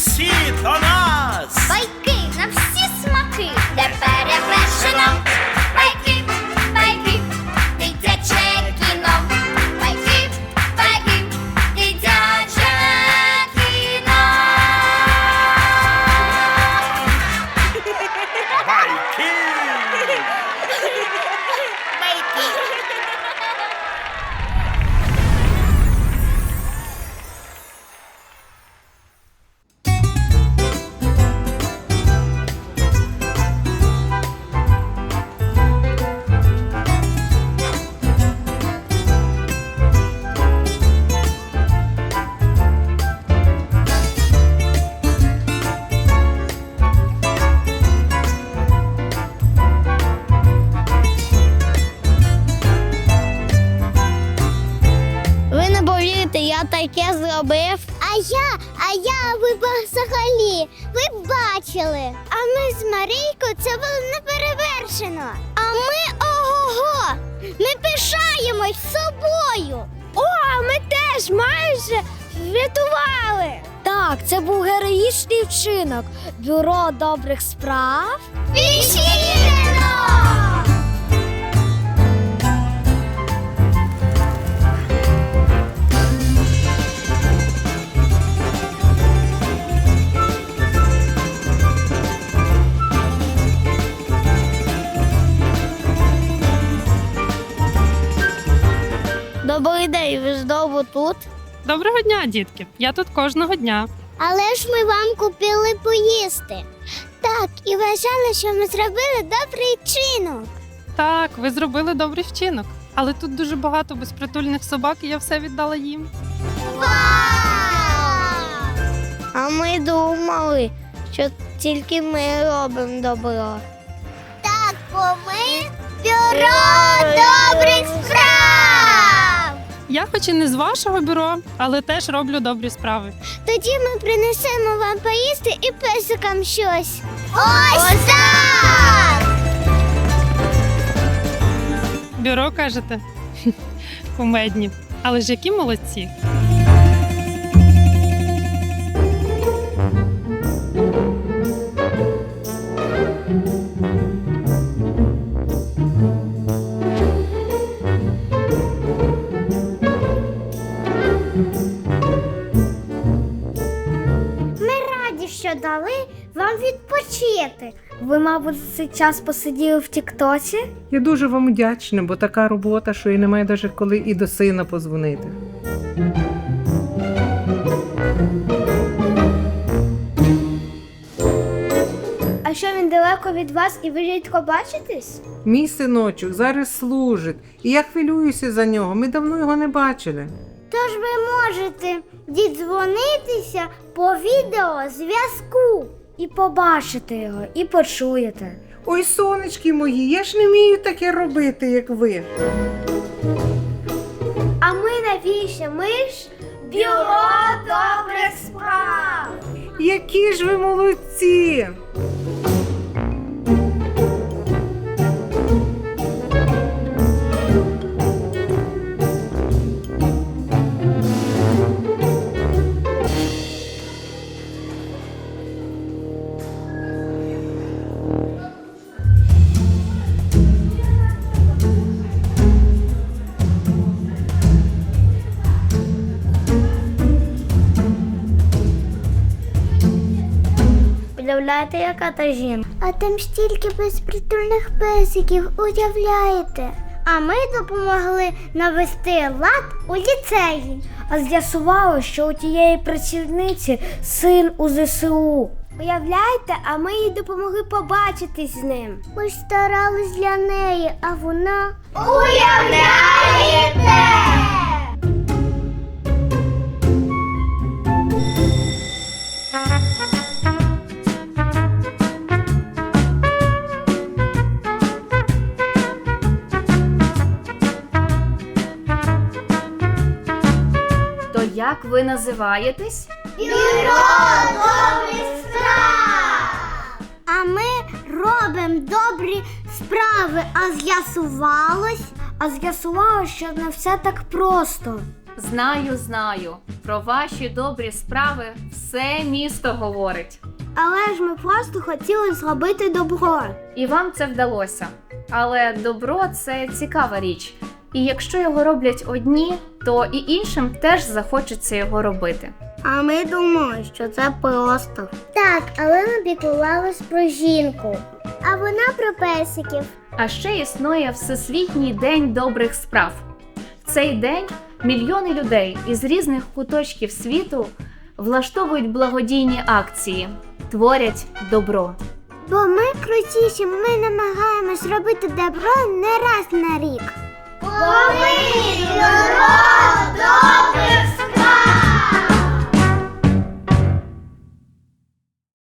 Усі до нас! Зробив. А я, а я, ви взагалі, ви б бачили. А ми з Марійкою це було неперевершено. А ми ого-го! Ми пишаємось собою. О, а ми теж майже врятували. Так, це був героїчний вчинок. Бюро добрих справ. Пішіно! Добрий день, ви знову тут. Доброго дня, дітки. Я тут кожного дня. Але ж ми вам купили поїсти. Так, і вважали, що ми зробили добрий чинок. Так, ви зробили добрий вчинок. Але тут дуже багато безпритульних собак, і я все віддала їм. А ми думали, що тільки ми робимо добро. Так, бо ми бюро Я хоч і не з вашого бюро, але теж роблю добрі справи. Тоді ми принесемо вам поїсти і песикам щось. Ось так! Бюро кажете? Кумедні. Але ж які молодці. Ми раді, що дали вам відпочити. Ви, мабуть, цей час посиділи в Тіктоці? Я дуже вам вдячна, бо така робота, що і немає навіть коли і до сина позвонити. А що він далеко від вас і ви рідко бачитесь? Мій синочок зараз служить, і я хвилююся за нього. Ми давно його не бачили. Тож ви можете дідзвонитися по відеозв'язку. І побачите його, і почуєте. Ой, сонечки мої, я ж не вмію таке робити, як ви. А ми навіщо? Ми ж бюро добрих справ. Які ж ви молодці! Уявляєте, яка та жінка? А там стільки безпритульних песиків, уявляєте? А ми допомогли навести лад у ліцеї. А з'ясувало, що у тієї працівниці син у ЗСУ. Уявляєте, а ми їй допомогли побачитись з ним. Ми ж старались для неї, а вона. Уявляєте! Як ви називаєтесь? Бюро добрих справ! А ми робимо добрі справи, а з'ясувалось, а з'ясувала, що не все так просто. Знаю, знаю. Про ваші добрі справи все місто говорить. Але ж ми просто хотіли зробити добро. І вам це вдалося. Але добро це цікава річ. І якщо його роблять одні, то і іншим теж захочеться його робити. А ми думали, що це просто. Так, але ми піклувались про жінку. А вона про песиків. А ще існує Всесвітній день добрих справ. В цей день мільйони людей із різних куточків світу влаштовують благодійні акції, творять добро. Бо ми крутіші, ми намагаємось робити добро не раз на рік. Бо ми добрих